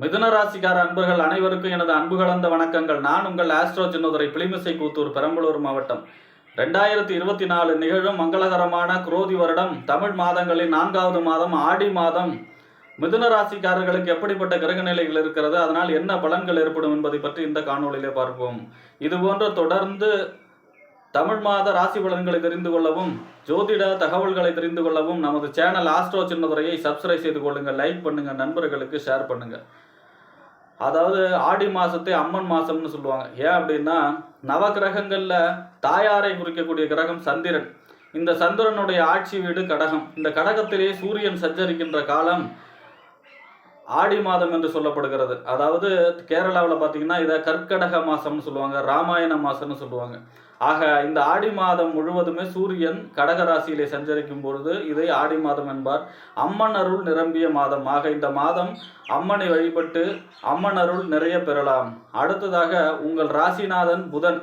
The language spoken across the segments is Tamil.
மிதுன ராசிக்கார அன்பர்கள் அனைவருக்கும் எனது அன்பு கலந்த வணக்கங்கள். நான் உங்கள் ஆஸ்ட்ரோ சின்னதுரை பிளிமிசை கூத்தூர் பெரம்பலூர் மாவட்டம். ரெண்டாயிரத்தி இருபத்தி நாலு நிகழும் மங்களகரமான குரோதி வருடம் தமிழ் மாதங்களின் நான்காவது மாதம் ஆடி மாதம். மிதுன ராசிக்காரர்களுக்கு எப்படிப்பட்ட கிரக நிலைகள் இருக்கிறது அதனால் என்ன பலன்கள் ஏற்படும் என்பதை பற்றி இந்த காணொளியிலே பார்ப்போம். இதுபோன்ற தொடர்ந்து தமிழ் மாத ராசி பலன்களை தெரிந்து கொள்ளவும் ஜோதிட தகவல்களை தெரிந்து கொள்ளவும் நமது சேனல் ஆஸ்ட்ரோ சின்னதுரையை சப்ஸ்கிரைப் செய்து கொள்ளுங்கள் லைக் பண்ணுங்கள் நண்பர்களுக்கு ஷேர் பண்ணுங்கள் அதாவது ஆடி மாதத்தை அம்மன் மாதம்னு சொல்லுவாங்க. ஏன் அப்படின்னா நவகிரகங்கள்ல தாயாரை குறிக்கக்கூடிய கிரகம் சந்திரன். இந்த சந்திரனுடைய ஆட்சி வீடு கடகம். இந்த கடகத்திலே சூரியன் சஞ்சரிக்கின்ற காலம் ஆடி மாதம் என்று சொல்லப்படுகிறது. அதாவது கேரளாவில் பார்த்தீங்கன்னா இதை கற்கடக மாதம்னு சொல்லுவாங்க ராமாயண மாதம்னு சொல்லுவாங்க. ஆக இந்த ஆடி மாதம் முழுவதுமே சூரியன் கடக ராசியிலே சஞ்சரிக்கும் பொழுது இதை ஆடி மாதம் என்பார். அம்மன் அருள் நிரம்பிய மாதம். ஆக இந்த மாதம் அம்மனை வழிபட்டு அம்மன் அருள் நிறைய பெறலாம். அடுத்ததாக உங்கள் ராசிநாதன் புதன்.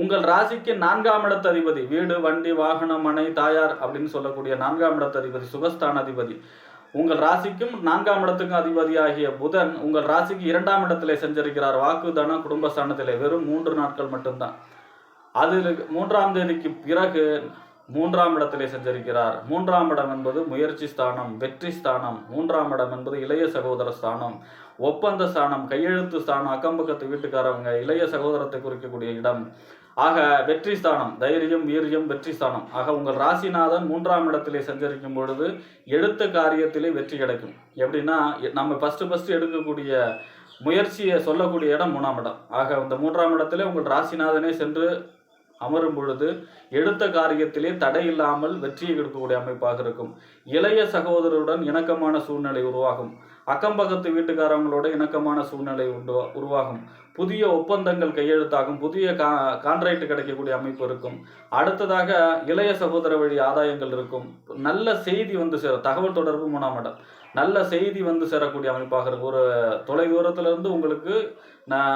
உங்கள் ராசிக்கு நான்காம் இடத்து அதிபதி வீடு வண்டி வாகனம் மனை தாயார் அப்படின்னு சொல்லக்கூடிய நான்காம் இடத்து அதிபதி சுகஸ்தான அதிபதி உங்கள் ராசிக்கும் நான்காம் இடத்துக்கும் அதிபதியாகிய புதன் உங்கள் ராசிக்கு இரண்டாம் இடத்திலே செஞ்சிருக்கிறார். வாக்கு தன குடும்பஸ்தானத்திலே வெறும் மூன்று நாட்கள் மட்டும்தான். அதில் மூன்றாம் தேதிக்கு பிறகு மூன்றாம் இடத்திலே செஞ்சிருக்கிறார் மூன்றாம் இடம் என்பது முயற்சி ஸ்தானம் வெற்றி ஸ்தானம். மூன்றாம் இடம் என்பது இளைய சகோதர ஸ்தானம். ஒப்பந்த ஸ்தானம் கையெழுத்து ஸ்தானம் அக்கம்பக்கத்து வீட்டுக்காரவங்க இளைய சகோதரத்தை குறிக்கக்கூடிய இடம். ஆக வெற்றி ஸ்தானம் தைரியம் வீரியம் வெற்றி ஸ்தானம். ஆக உங்கள் ராசிநாதன் மூன்றாம் இடத்திலே சஞ்சரிக்கும் பொழுது எடுத்த காரியத்திலே வெற்றி கிடைக்கும். எப்படின்னா நம்ம ஃபஸ்ட்டு ஃபஸ்ட்டு எடுக்கக்கூடிய முயற்சியை சொல்லக்கூடிய இடம் மூணாம் இடம். ஆக இந்த மூன்றாம் இடத்திலே உங்கள் ராசிநாதனே சென்று அமரும் பொழுது எடுத்த காரியத்திலே தடை இல்லாமல் வெற்றியை கொடுக்கக்கூடிய அமைப்பாக இருக்கும். இளைய சகோதரருடன் இணக்கமான சூழ்நிலை உருவாகும். அக்கம்பக்கத்து வீட்டுக்காரங்களோட இணக்கமான சூழ்நிலை உண்டு உருவாகும். புதிய ஒப்பந்தங்கள் கையெழுத்தாகும். புதிய கா கான்ட்ராக்ட் கிடைக்கக்கூடிய அமைப்பு இருக்கும். அடுத்ததாக இளைய சகோதர வழி ஆதாயங்கள் இருக்கும். நல்ல செய்தி வந்து சேரும். தகவல் தொடர்பு மூணாம் இடம். நல்ல செய்தி வந்து சேரக்கூடிய அமைப்பாக இருக்கும். ஒரு தொலை இருந்து உங்களுக்கு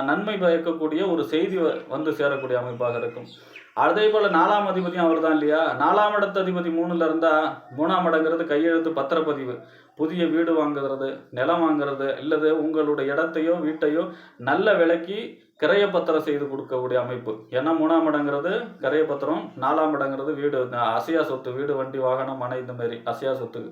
நன்மை பயக்கக்கூடிய ஒரு செய்தி வ- வந்து சேரக்கூடிய அமைப்பாக இருக்கும். அதே போல நாலாம் அதிபதியும் அவர் தான் இல்லையா? நாலாம் இடத்து அதிபதி மூணுல இருந்தா மூணாம் இடங்கிறது கையெழுத்து பத்திரப்பதிவு. புதிய வீடு வாங்குறது நிலம் வாங்குறது இல்லது உங்களுடைய இடத்தையோ வீட்டையோ நல்ல விலைக்கு கிரையப்பத்திரம் செய்து கொடுக்கக்கூடிய அமைப்பு. ஏன்னா மூணாம் இடங்கிறது? கிரையப்பத்திரம் நாலாம் இடங்கிறது வீடு அசையா சொத்து வீடு வண்டி வாகனம் மனை இந்த மாதிரி அசையா சொத்து.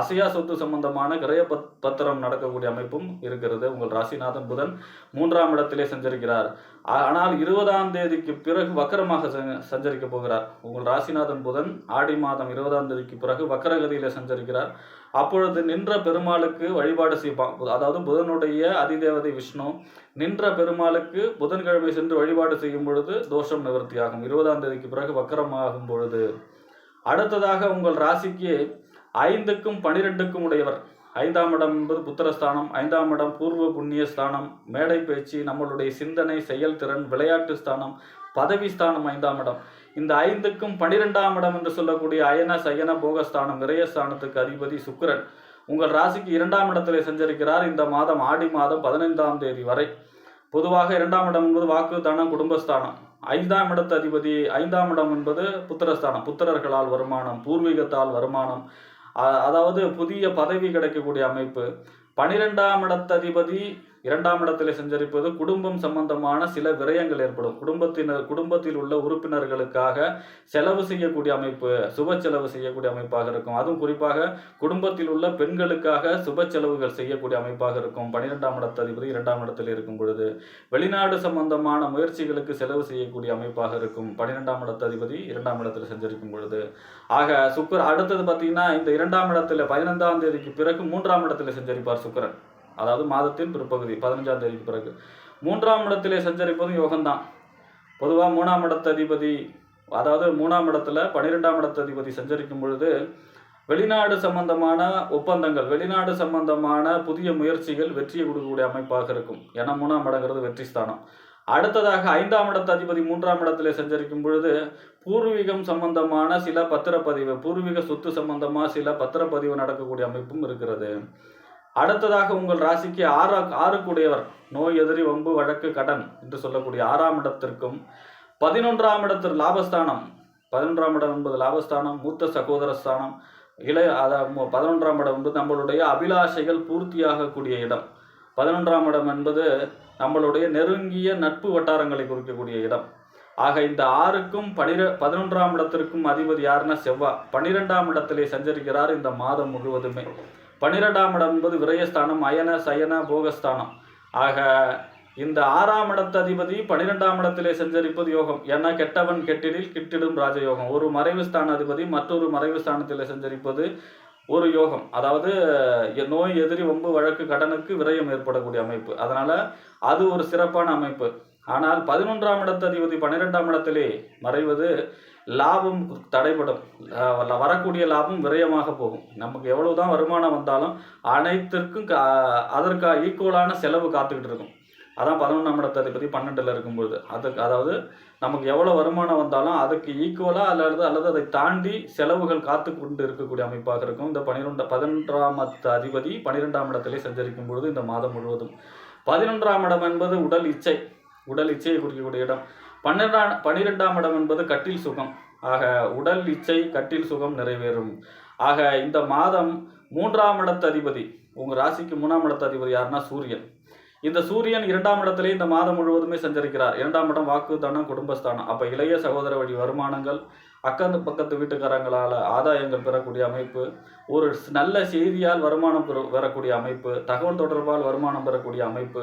அசையா சொத்து சம்பந்தமான கிரையப்பத் பத்திரம் நடக்கக்கூடிய அமைப்பும் இருக்கிறது. உங்கள் ராசிநாதன் புதன் மூன்றாம் இடத்திலே சஞ்சரிக்கிறார். ஆனால் இருபதாம் தேதிக்கு பிறகு வக்கரமாக சஞ்சரிக்க போகிறார். உங்கள் ராசிநாதன் புதன் ஆடி மாதம் இருபதாம் தேதிக்கு பிறகு வக்கரகதியிலே சஞ்சரிக்கிறார். அப்பொழுது நின்ற பெருமாளுக்கு வழிபாடு செய்வான் அதாவது புதனுடைய அதிதேவதை விஷ்ணு நின்ற பெருமாளுக்கு புதன்கிழமை சென்று வழிபாடு செய்யும் பொழுது தோஷம் நிவர்த்தியாகும். இருபதாம் தேதிக்கு பிறகு வக்கரமாகும் பொழுது. அடுத்ததாக உங்கள் ராசிக்கு ஐந்துக்கும் பனிரெண்டுக்கும் உடையவர். ஐந்தாம் இடம் என்பது புத்திரஸ்தானம். ஐந்தாம் இடம் பூர்வ புண்ணிய ஸ்தானம். மேடை பேச்சு நம்மளுடைய சிந்தனை செயல்திறன் விளையாட்டு ஸ்தானம் பதவி ஸ்தானம் ஐந்தாம் இடம். இந்த ஐந்துக்கும் பனிரெண்டாம் இடம் என்று சொல்லக்கூடிய அயன சயன போகஸ்தானம் விரயஸ்தானத்துக்கு அதிபதி சுக்கரன். உங்கள் ராசிக்கு இரண்டாம் இடத்திலே செஞ்சிருக்கிறார் இந்த மாதம் ஆடி மாதம் பதினைந்தாம் தேதி வரை. பொதுவாக இரண்டாம் இடம் என்பது வாக்கு தானம் குடும்பஸ்தானம். ஐந்தாம் இடத்து அதிபதி ஐந்தாம் இடம் என்பது புத்திரஸ்தானம். புத்திரர்களால் வருமானம் பூர்வீகத்தால் வருமானம் அதாவது புதிய பதவி கிடைக்கக்கூடிய அமைப்பு. பனிரெண்டாம் இடத்து அதிபதி இரண்டாம் இடத்தில் சஞ்சரிப்பது குடும்பம் சம்பந்தமான சில விரயங்கள் ஏற்படும். குடும்பத்தினர் குடும்பத்தில் உள்ள உறுப்பினர்களுக்காக செலவு செய்யக்கூடிய அமைப்பு சுப செலவு செய்யக்கூடிய அமைப்பாக இருக்கும். அதுவும் குறிப்பாக குடும்பத்தில் உள்ள பெண்களுக்காக சுப செலவுகள் செய்யக்கூடிய அமைப்பாக இருக்கும். பனிரெண்டாம் இடத்து அதிபதி இரண்டாம் இடத்தில் இருக்கும் பொழுது வெளிநாடு சம்பந்தமான முயற்சிகளுக்கு செலவு செய்யக்கூடிய அமைப்பாக இருக்கும். பன்னிரெண்டாம் இடத்து அதிபதி இரண்டாம் இடத்தில் சஞ்சரிக்கும் பொழுது. ஆக சுக்கர் அடுத்தது பார்த்தீங்கன்னா இந்த இரண்டாம் இடத்துல பதினைந்தாம் தேதிக்கு பிறகு மூன்றாம் இடத்துல சஞ்சரிப்பார் சுக்கரன். அதாவது மாதத்தின் பிற்பகுதி பதினஞ்சாம் தேதிக்கு பிறகு. மூன்றாம் இடத்திலே சஞ்சரிப்பதும் யோகம்தான். பொதுவாக மூணாம் இடத்த அதிபதி அதாவது மூணாம் இடத்துல பன்னிரெண்டாம் இடத்த அதிபதி சஞ்சரிக்கும் பொழுது வெளிநாடு சம்பந்தமான ஒப்பந்தங்கள் வெளிநாடு சம்பந்தமான புதிய முயற்சிகள் வெற்றியை கொடுக்கக்கூடிய அமைப்பாக இருக்கும். ஏன்னா மூணாம் இடங்கிறது வெற்றி ஸ்தானம். அடுத்ததாக ஐந்தாம் இடத்த அதிபதி மூன்றாம் இடத்திலே சஞ்சரிக்கும் பொழுது பூர்வீகம் சம்பந்தமான சில பத்திரப்பதிவு பூர்வீக சொத்து சம்பந்தமாக சில பத்திரப்பதிவு நடக்கக்கூடிய அமைப்பும் இருக்கிறது. அடுத்ததாக உங்கள் ராசிக்கு ஆறா ஆறுக்குடையவர். நோய் எதிரி வம்பு வழக்கு கடன் என்று சொல்லக்கூடிய ஆறாம் இடத்திற்கும் பதினொன்றாம் இடத்தில் லாபஸ்தானம். பதினொன்றாம் இடம் என்பது லாபஸ்தானம் மூத்த சகோதர ஸ்தானம் இளைய அதாவது பதினொன்றாம் இடம் என்பது நம்மளுடைய அபிலாஷைகள் பூர்த்தியாகக்கூடிய இடம். பதினொன்றாம் இடம் என்பது நம்மளுடைய நெருங்கிய நட்பு வட்டாரங்களை குறிக்கக்கூடிய இடம். ஆக இந்த ஆறுக்கும் பனிர பதினொன்றாம் இடத்திற்கும் அதிபதி யாருன்னா செவ்வாய் பன்னிரெண்டாம் இடத்திலே சஞ்சரிக்கிறார் இந்த மாதம் முழுவதுமே. பன்னிரெண்டாம் இடம் என்பது விரயஸ்தானம் அயன சயன போகஸ்தானம். ஆக இந்த ஆறாம் இடத்து அதிபதி பன்னிரெண்டாம் இடத்திலே சஞ்சரிப்பது யோகம். ஏன்னா கெட்டவன் கெட்டிடில் கிட்டிடும் ராஜயோகம். ஒரு மறைவு ஸ்தான அதிபதி மற்றொரு மறைவு ஸ்தானத்திலே சஞ்சரிப்பது ஒரு யோகம். அதாவது நோய் எதிரி வம்பு வழக்கு கடனுக்கு விரயம் ஏற்படக்கூடிய அமைப்பு. அதனால் அது ஒரு சிறப்பான அமைப்பு. ஆனால் பதினொன்றாம் இடத்து அதிபதி பன்னிரெண்டாம் இடத்திலே மறைவது லாபம் தடைபடும். வரக்கூடிய லாபம் விரயமாக போகும். நமக்கு எவ்வளவுதான் வருமானம் வந்தாலும் அனைத்திற்கும் கா- ஈக்குவலான செலவு காத்துக்கிட்டு இருக்கும். அதான் பதினொன்றாம் இடத்து அதிபதி பன்னெண்டில் இருக்கும்பொழுது. அதுக்கு அதாவது நமக்கு எவ்வளோ வருமானம் வந்தாலும் அதுக்கு ஈக்குவலாக அல்லது அல்லது அதை தாண்டி செலவுகள் காத்து கொண்டு இருக்கக்கூடிய அமைப்பாக இருக்கும். இந்த பன்னிரெண்டு பதினொன்றாம் அதிபதி பன்னிரெண்டாம் இடத்திலே சஞ்சரிக்கும் பொழுது இந்த மாதம் முழுவதும். பதினொன்றாம் இடம் என்பது உடல் இச்சை. உடல் இச்சையை குறிக்கக்கூடிய இடம். பன்னிரெண்டாம் பன்னிரெண்டாம் இடம் என்பது கட்டில் சுகம். ஆக உடல் இச்சை கட்டில் சுகம் நிறைவேறும். ஆக இந்த மாதம் மூன்றாம் இடத்து அதிபதி உங்கள் ராசிக்கு மூணாம் இடத்து அதிபதி யாருன்னா சூரியன். இந்த சூரியன் இரண்டாம் இடத்திலே இந்த மாதம் முழுவதுமே சஞ்சரிக்கிறார். இரண்டாம் இடம் வாக்குத்தானம் குடும்பஸ்தானம். அப்போ இளைய சகோதர வழி வருமானங்கள் அக்கந்து பக்கத்து வீட்டுக்காரங்களால் ஆதாயங்கள் பெறக்கூடிய அமைப்பு ஒரு நல்ல செய்தியால் வருமானம் பெற பெறக்கூடிய அமைப்பு தகவல் தொடர்பால் வருமானம் பெறக்கூடிய அமைப்பு.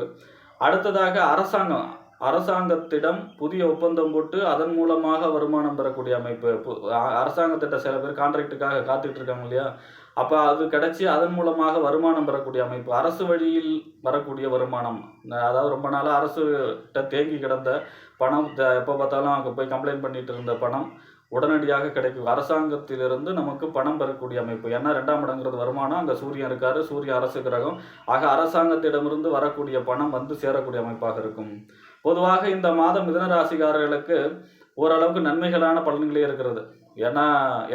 அடுத்ததாக அரசாங்கம். அரசாங்கத்திடம் புதிய ஒப்பந்தம் போட்டு அதன் மூலமாக வருமானம் பெறக்கூடிய அமைப்பு. அரசாங்கத்திட்ட சில பேர் கான்ட்ராக்டுக்காக காத்துட்டு இருக்காங்க இல்லையா? அப்போ அது கிடைச்சி அதன் மூலமாக வருமானம் பெறக்கூடிய அமைப்பு. அரசு வழியில் வரக்கூடிய வருமானம். அதாவது ரொம்ப நாளாக அரசு தேங்கி கிடந்த பணம் த- எப்போ பார்த்தாலும் அங்கே போய் கம்ப்ளைண்ட் பண்ணிட்டு இருந்த பணம் உடனடியாக கிடைக்கும். அரசாங்கத்திலிருந்து நமக்கு பணம் பெறக்கூடிய அமைப்பு. ஏன்னா ரெண்டாம் இடங்கிறது வருமானம். அங்கே சூரியன் இருக்காரு. சூரிய அரசு கிரகம். ஆக அரசாங்கத்திடமிருந்து வரக்கூடிய பணம் வந்து சேரக்கூடிய அமைப்பாக இருக்கும். பொதுவாக இந்த மாதம் மிதனராசிக்காரர்களுக்கு ஓரளவுக்கு நன்மைகளான பலன்களே இருக்கிறது. ஏன்னா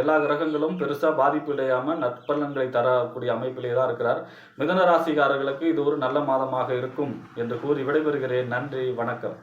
எல்லா கிரகங்களும் பெருசாக பாதிப்பு இடையாமல் நற்பலன்களை தரக்கூடிய அமைப்பிலே தான் இருக்கிறார். மிதன ராசிக்காரர்களுக்கு இது ஒரு நல்ல மாதமாக இருக்கும் என்று கூறி விடைபெறுகிறேன். நன்றி வணக்கம்.